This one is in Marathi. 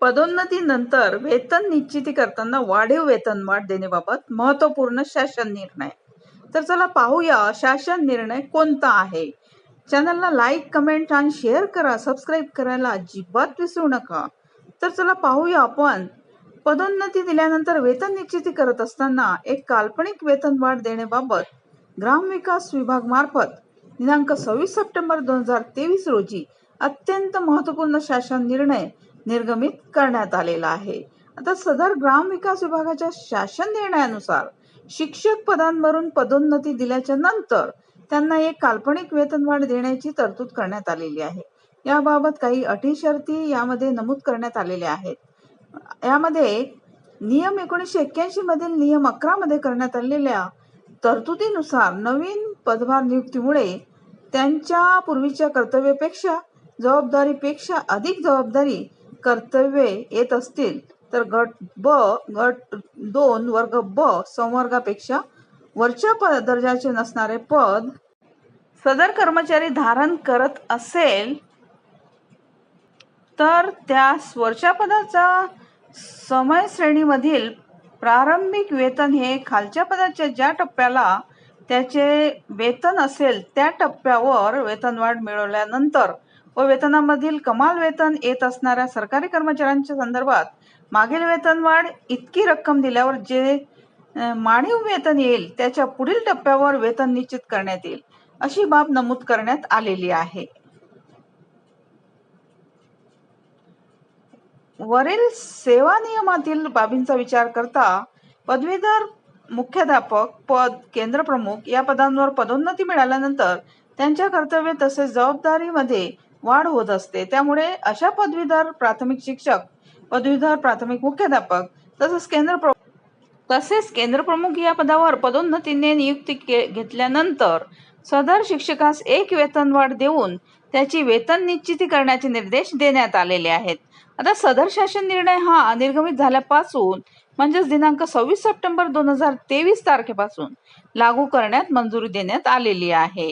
पदोन्नतीनंतर वेतन निश्चिती करताना वाढीव वेतनवाढ देण्याबाबत महत्त्वपूर्ण शासन निर्णय. तर चला पाहूया शासन निर्णय कोणता आहे? चॅनलला लाईक कमेंट आणि शेअर करा. सबस्क्राईब करायला अजिबात विसरू नका. तर चला पाहूया आपण. पदोन्नती दिल्यानंतर वेतन निश्चिती करत असताना एक काल्पनिक वेतनवाढ देण्याबाबत ग्रामविकास विभाग मार्फत दिनांक सव्वीस सप्टेंबर दोन हजार तेवीस रोजी अत्यंत महत्त्वपूर्ण शासन निर्णय निर्गमित करण्यात आलेला आहे. आता सदर ग्रामविकास विभागाच्या शासन निर्णयानुसार शिक्षक पदांवरून पदोन्नती दिल्याच्या नंतर त्यांना एक काल्पनिक वेतनवाढ देण्याची तरतूद करण्यात आलेली आहे. याबाबत काही अटी शर्ती यामध्ये नमूद करण्यात आलेल्या आहेत. यामध्ये नियम एकोणीसशे एक्क्याऐंशी मधील नियम अकरा मध्ये करण्यात आलेल्या तरतुदीनुसार नवीन पदभार नियुक्तीमुळे त्यांच्या पूर्वीच्या कर्तव्यापेक्षा जबाबदारीपेक्षा अधिक जबाबदारी कर्तव्ये येत असतील तर गट ब गट दोन वर्ग ब संवर्गापेक्षा वरच्या प दर्जाचे नसणारे पद सदर कर्मचारी धारण करत असेल तर त्या वरच्या पदाचा समय श्रेणीमधील प्रारंभिक वेतन हे खालच्या पदाच्या ज्या टप्प्याला त्याचे वेतन असेल त्या टप्प्यावर वेतनवाढ मिळवल्यानंतर व वेतनामधील कमाल वेतन येत असणाऱ्या सरकारी कर्मचाऱ्यांच्या संदर्भात मागील वेतनवाढ इतकी रक्कम दिल्यावर जे माणीव वेतन येईल त्याच्या पुढील टप्प्यावर वेतन निश्चित करण्यात येईल अशी बाब नमूद करण्यात आलेली आहे. वरील सेवा नियमातील बाबींचा विचार करता पदवीधर मुख्याध्यापक पद केंद्र प्रमुख या पदांवर पदोन्नती मिळाल्यानंतर त्यांच्या कर्तव्य तसेच जबाबदारीमध्ये वाढ होत असते. त्यामुळे अशा पदवीधर प्राथमिक शिक्षक पदवीधर प्राथमिक मुख्याध्यापक तसेच केंद्र प्र तसेच केंद्र प्रमुख या पदावर पदोन्नतीने नियुक्ती के घेतल्यानंतर सदर शिक्षकास एक वेतनवाढ देऊन त्याची वेतन निश्चिती करण्याचे निर्देश देण्यात आलेले आहेत. आता सदर शासन निर्णय हा निर्गमित झाल्यापासून म्हणजेच दिनांक सव्वीस सप्टेंबर दोन हजार तेवीस तारखेपासून लागू करण्यात मंजुरी देण्यात आलेली आहे.